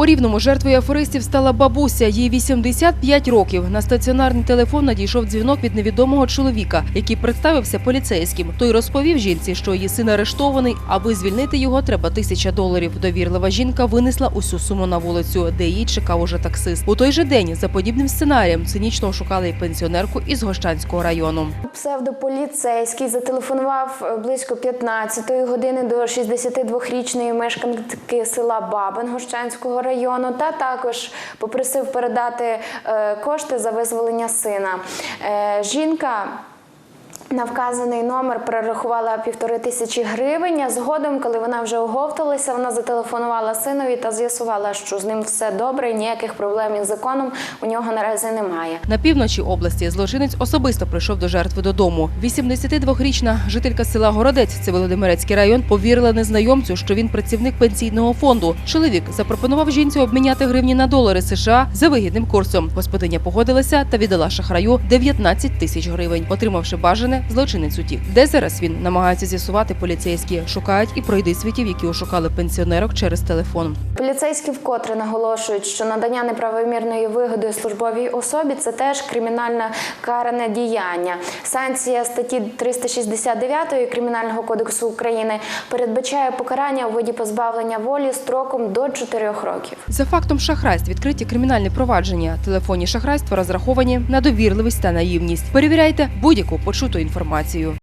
У рівному жертвою аферистів стала бабуся. Їй 85 років. На стаціонарний телефон надійшов дзвінок від невідомого чоловіка, який представився поліцейським. Той розповів жінці, що її син арештований. Аби звільнити його, треба тисяча доларів. Довірлива жінка винесла усю суму на вулицю, де її чекав уже таксист. У той же день за подібним сценарієм цинічно ошукали й пенсіонерку із Гощанського району. Псевдополіцейський зателефонував е, близько 15-ї години до 62-річної мешканки села Бабин Гощанського району та також попросив передати е, кошти за визволення сина. Е, Жінка на вказаний номер перерахувала півтори тисячі гривень. Згодом, коли вона вже оговталася, вона зателефонувала синові та з'ясувала, що з ним все добре, ніяких проблем із законом у нього наразі немає. На півночі області злочинець особисто прийшов до жертви додому. 82-річна жителька села Городець, це Володимирецький район, повірила незнайомцю, що він працівник пенсійного фонду. Чоловік запропонував жінці обміняти гривні на долари США за вигідним курсом. Господиня погодилася та віддала шахраю 19 тисяч гривень. Отримавши бажане, злочинець утік. Де зараз він намагається з'ясувати поліцейські, шукають і пройди світів, які ошукали пенсіонерок через телефон. Поліцейські вкотре наголошують, що надання неправомірної вигоди службовій особі це теж кримінальне каране діяння. Санкція статті 369 Кримінального кодексу України передбачає покарання у виді позбавлення волі строком до 4 років. За фактом шахрайств відкриті кримінальні провадження. Телефонні шахрайства розраховані на довірливість та наївність. Перевіряйте будь-яку почуту інформацію.